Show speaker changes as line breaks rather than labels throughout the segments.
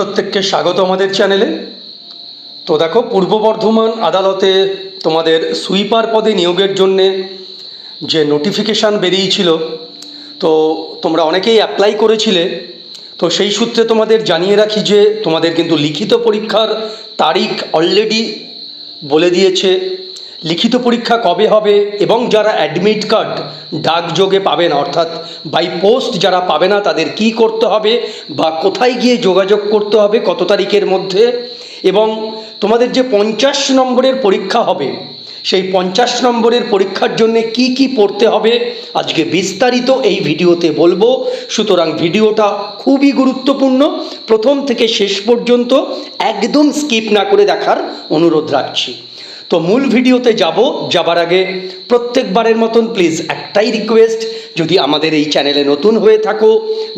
প্রত্যেককে স্বাগত আমাদের চ্যানেলে। তো দেখো, পূর্ব বর্ধমান আদালতে তোমাদের সুইপার পদে নিয়োগের জন্যে যে নোটিফিকেশান বেরিয়েছিল, তো তোমরা অনেকেই অ্যাপ্লাই করেছিলে। তো সেই সূত্রে তোমাদের জানিয়ে রাখি যে তোমাদের কিন্তু লিখিত পরীক্ষার তারিখ অলরেডি বলে দিয়েছে। লিখিত পরীক্ষা কবে হবে এবং যারা অ্যাডমিট কার্ড ডাকযোগে পাবে না অর্থাৎ বাই পোস্ট যারা পাবে না, তাদের কি করতে হবে বা কোথায় গিয়ে যোগাযোগ করতে হবে, কত তারিখের মধ্যে? এবং তোমাদের যে পঞ্চাশ নম্বরের পরীক্ষা হবে, সেই পঞ্চাশ নম্বরের পরীক্ষার জন্য কি কি পড়তে হবে, আজকে বিস্তারিত এই ভিডিওতে বলব। সুতরাং ভিডিওটা খুবই গুরুত্বপূর্ণ। প্রথম থেকে শেষ পর্যন্ত একদম স্কিপ না করে দেখার অনুরোধ রাখছি। তো মূল ভিডিওতে যাব যাবার আগে প্রত্যেকবারের মতন প্লিজ একটাই রিকোয়েস্ট যদি আমাদের এই চ্যানেলে নতুন হয়ে থাকো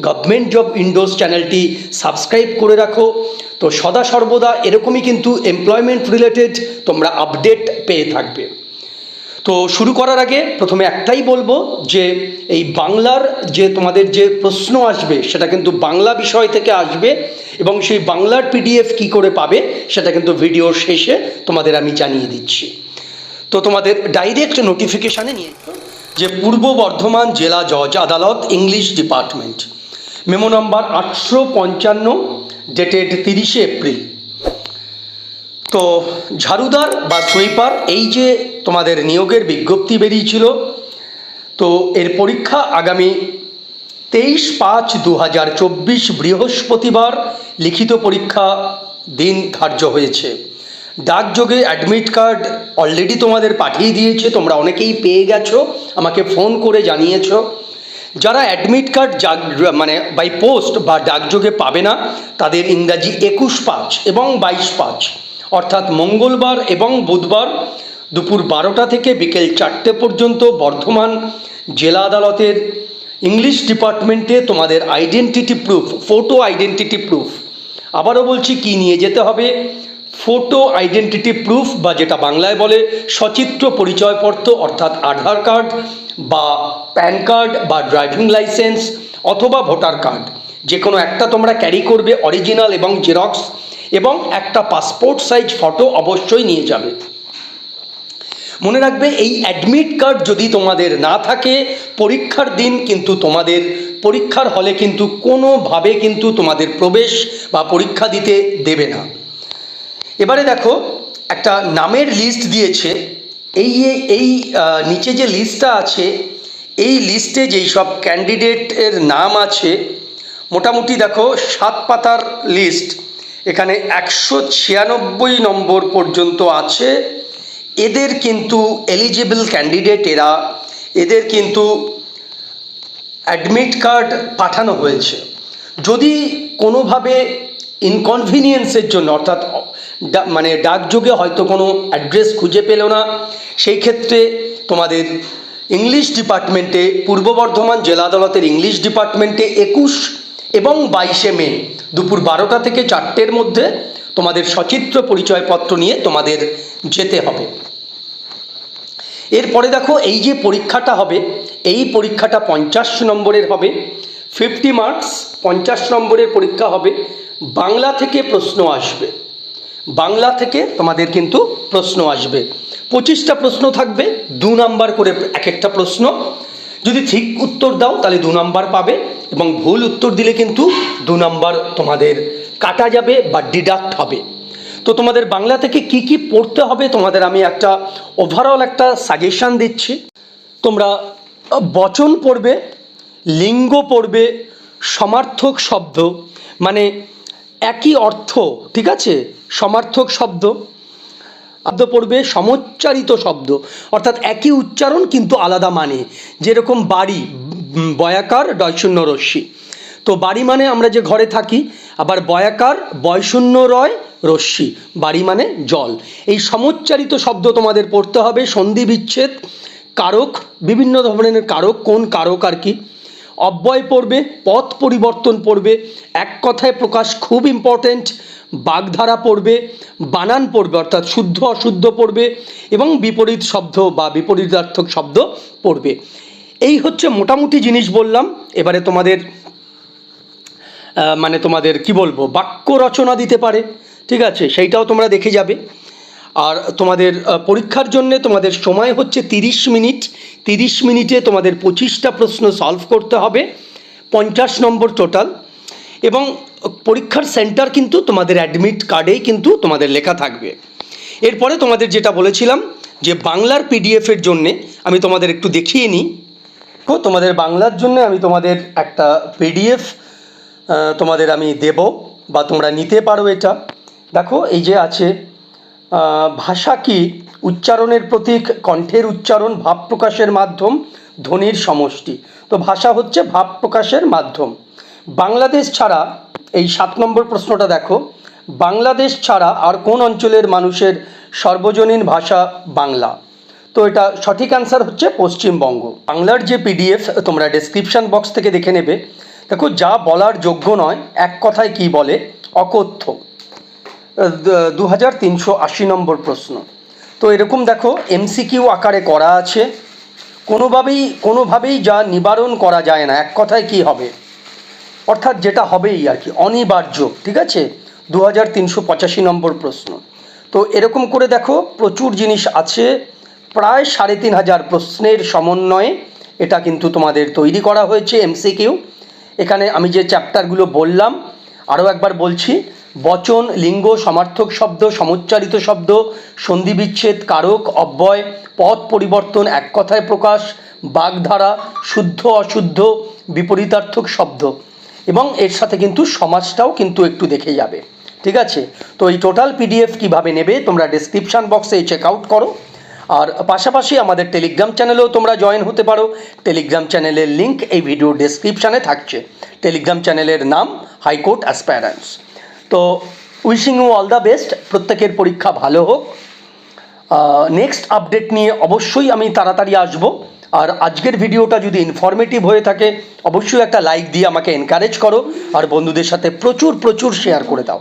গভর্নমেন্ট জব ইন্ডোজ চ্যানেলটি সাবস্ক্রাইব করে রাখো। তো সদা সর্বদা এরকমই কিন্তু এমপ্লয়মেন্ট রিলেটেড তোমরা আপডেট পেয়ে থাকবে। তো শুরু করার আগে প্রথমে একটাই বলব যে এই বাংলার যে তোমাদের যে প্রশ্ন আসবে, সেটা কিন্তু বাংলা বিষয় থেকে আসবে এবং সেই বাংলার পিডিএফ কি করে পাবে, সেটা কিন্তু ভিডিওর শেষে তোমাদের আমি জানিয়ে দিচ্ছি। তো তোমাদের ডাইরেক্ট নোটিফিকেশানে নিয়ে যে পূর্ব বর্ধমান জেলা জজ আদালত ইংলিশ ডিপার্টমেন্ট মেমো নাম্বার আটশো পঞ্চান্ন ডেটেড তিরিশে এপ্রিল। তো ঝাড়ুদার বা সুইপার এই যে তোমাদের নিয়োগের বিজ্ঞপ্তি বেরিয়েছিল। তো এর পরীক্ষা আগামী তেইশ পাঁচ দু হাজার চব্বিশ বৃহস্পতিবার লিখিত পরীক্ষা দিন ধার্য হয়েছে। ডাকযোগে অ্যাডমিট কার্ড অলরেডি তোমাদের পাঠিয়ে দিয়েছে, তোমরা অনেকেই পেয়ে গেছো, আমাকে ফোন করে জানিয়েছো। যারা অ্যাডমিট কার্ড মানে বাই পোস্ট বা ডাকযোগে পাবে না, তাদের ইংরাজি একুশ পাঁচ এবং বাইশ পাঁচ, অর্থাৎ মঙ্গলবার এবং বুধবার দুপুর বারোটা থেকে বিকেল চারটে পর্যন্ত বর্ধমান জেলা আদালতের ইংলিশ ডিপার্টমেন্টে তোমাদের identity proof photo identity proof আবারও বলছি কি নিয়ে যেতে হবে? ফোটো আইডেন্টিটি প্রুফ বা যেটা বাংলায় বলে সচিত্র পরিচয়পত্র, অর্থাৎ আধার কার্ড বা প্যান কার্ড বা ড্রাইভিং লাইসেন্স অথবা ভোটার কার্ড। যে কোনো একটা তোমরা ক্যারি করবে অরিজিনাল এবং জেরক্স এবং একটা পাসপোর্ট সাইজ ফটো অবশ্যই নিয়ে যাবে। মনে রাখবে, এই অ্যাডমিট কার্ড যদি তোমাদের না থাকে, পরীক্ষার দিন কিন্তু তোমাদের, পরীক্ষার হলে কিন্তু কোনোভাবে কিন্তু তোমাদের প্রবেশ বা পরীক্ষা দিতে দেবে না। এবারে দেখো, একটা নামের লিস্ট দিয়েছে, এই এই নিচে যে লিস্টটা আছে, এই লিস্টে যেই সব ক্যান্ডিডেটের নাম আছে, মোটামুটি দেখো, সাত পাতার লিস্ট এখানে একশো ছিয়ানব্বই নম্বর পর্যন্ত আছে। এদের কিন্তু এলিজিবল ক্যান্ডিডেট এরা, এদের কিন্তু অ্যাডমিট কার্ড পাঠানো হয়েছে। যদি কোনোভাবে ইনকনভিনিয়েন্সের জন্য, অর্থাৎ মানে ডাকযোগে হয়তো কোনো অ্যাড্রেস খুঁজে পেল না, সেই ক্ষেত্রে তোমাদের ইংলিশ ডিপার্টমেন্টে পূর্ব বর্ধমান জেলা আদালতের ইংলিশ ডিপার্টমেন্টে একুশ এবং বাইশে মে দুপুর বারোটা থেকে চারটের মধ্যে তোমাদের সচিত্র পরিচয়পত্র নিয়ে তোমাদের যেতে হবে। এরপরে দেখো, এই যে পরীক্ষাটা হবে, এই পরীক্ষাটা পঞ্চাশ নম্বরের হবে ফিফটি মার্কস পঞ্চাশ নম্বরের পরীক্ষা হবে, বাংলা থেকে প্রশ্ন আসবে। বাংলা থেকে তোমাদের কিন্তু প্রশ্ন আসবে। পঁচিশটা প্রশ্ন থাকবে, দু নাম্বার করে এক একটা প্রশ্ন। যদি ঠিক উত্তর দাও, তাহলে দু নাম্বার পাবে, এবং ভুল উত্তর দিলে কিন্তু দু নাম্বার তোমাদের কাটা যাবে বা ডিডাক্ট হবে। তো তোমাদের বাংলা থেকে কি কি পড়তে হবে? তোমাদের আমি একটা ওভারঅল একটা সাজেশন দিচ্ছি। তোমরা বচন পড়বে, লিঙ্গ পড়বে, সমার্থক শব্দ মানে একই অর্থ, ঠিক আছে? সমার্থক শব্দ শব্দ পড়বে, সমচ্চারিত শব্দ, অর্থাৎ একই উচ্চারণ কিন্তু আলাদা মানে। যেরকম বাড়ি বয়াকার ডয়শূন্য রশ্মি। তো বাড়ি মানে আমরা যে ঘরে থাকি, আবার বয়াকার বয়শূন্য রয় রশ্মি, বাড়ি মানে জল। এই সমচ্চারিত শব্দ তোমাদের পড়তে হবে, সন্ধি বিচ্ছেদ, কারক, বিভিন্ন ধরনের কারক, কোন কারক আর কি। অব্যয় পড়বে, পথ পরিবর্তন পড়বে, এক কথায় প্রকাশ খুব ইম্পর্ট্যান্ট বাগধারা পড়বে, বানান পড়বে, অর্থাৎ শুদ্ধ অশুদ্ধ পড়বে, এবং বিপরীত শব্দ বা বিপরীতার্থক শব্দ পড়বে। এই হচ্ছে মোটামুটি জিনিস বললাম, এবারে তোমাদের মানে তোমাদের কি বলব, বাক্য রচনা দিতে পারে। ঠিক আছে, সেইটাও তোমরা দেখে যাবে। আর তোমাদের পরীক্ষার জন্যে তোমাদের সময় হচ্ছে তিরিশ মিনিট। তিরিশ মিনিটে তোমাদের পঁচিশটা প্রশ্ন সলভ করতে হবে, পঞ্চাশ নম্বর টোটাল এবং পরীক্ষার সেন্টার কিন্তু তোমাদের অ্যাডমিট কার্ডেই কিন্তু তোমাদের লেখা থাকবে। এরপরে তোমাদের যেটা বলেছিলাম, যে বাংলার পিডিএফের জন্যে আমি তোমাদের একটু দেখিয়ে নিই। তো তোমাদের বাংলার জন্য আমি তোমাদের একটা পিডিএফ তোমাদের আমি দেব, বা তোমরা নিতে পারো এটা। দেখো, এই যে আছে ভাষা কি? উচ্চারণের প্রতীক, কণ্ঠের উচ্চারণ, ভাব প্রকাশের মাধ্যম, ধ্বনির সমষ্টি। তো ভাষা হচ্ছে ভাব প্রকাশের মাধ্যম। বাংলাদেশ ছাড়া, এই সাত নম্বর প্রশ্নটা দেখো, বাংলাদেশ ছাড়া আর কোন অঞ্চলের মানুষের সর্বজনীন ভাষা বাংলা? তো এটা সঠিক অ্যান্সার হচ্ছে পশ্চিমবঙ্গ। বাংলার যে পিডিএফ তোমরা ডেসক্রিপশন বক্স থেকে দেখে নেবে। দেখো, যা বলার যোগ্য নয়, এক কথায় কি বলে? অকথ্য। দু হাজার তিনশো আশি নম্বর প্রশ্ন। তো এরকম দেখো এমসিকিউ আকারে করা আছে। কোনোভাবেই কোনোভাবেই যা নিবারণ করা যায় না, এক কথায় কি হবে? অর্থাৎ যেটা হবেই আর কি, অনিবার্য, ঠিক আছে? দু হাজার তিনশো পঁচাশি নম্বর প্রশ্ন। তো এরকম করে দেখো, প্রচুর জিনিস আছে, প্রায় সাড়ে তিন হাজার প্রশ্নের সমন্বয়ে এটা কিন্তু তোমাদের তৈরি করা হয়েছে এমসিকিউ এখানে আমি যে চ্যাপ্টারগুলো বললাম, আরও একবার বলছি বচন, লিঙ্গ, সমার্থক শব্দ, সমুচ্চারিত শব্দ, সন্ধিবিচ্ছেদ, কারক, অব্যয়, পথ পরিবর্তন, এক কথায় প্রকাশ, বাগধারা, শুদ্ধ, অশুদ্ধ, বিপরীতার্থক শব্দ। এবং এর সাথে কিন্তু সমাজটাও কিন্তু একটু দেখে যাবে। ঠিক আছে? তো এই টোটাল পিডিএফ কীভাবে নেবে তোমরা ডেসক্রিপশন বক্সে চেক আউট করো। আর পাশাপাশি আমাদের টেলিগ্রাম চ্যানেলেও তোমরা জয়েন হতে পারো। টেলিগ্রাম চ্যানেলের লিংক এই ভিডিও ডেসক্রিপশানে থাকছে। টেলিগ্রাম চ্যানেলের নাম হাইকোর্ট অ্যাসপ্যারেন্স তো wishing you all the best প্রত্যেকের পরীক্ষা ভালো হোক। নেক্সট আপডেট নিয়ে অবশ্যই আমি তাড়াতাড়ি আসব। আর আজকের ভিডিওটা যদি ইনফরমেটিভ হয়ে থাকে, অবশ্যই একটা লাইক দিয়ে আমাকে এনকারেজ করো। আর বন্ধুদের সাথে প্রচুর প্রচুর শেয়ার করে দাও।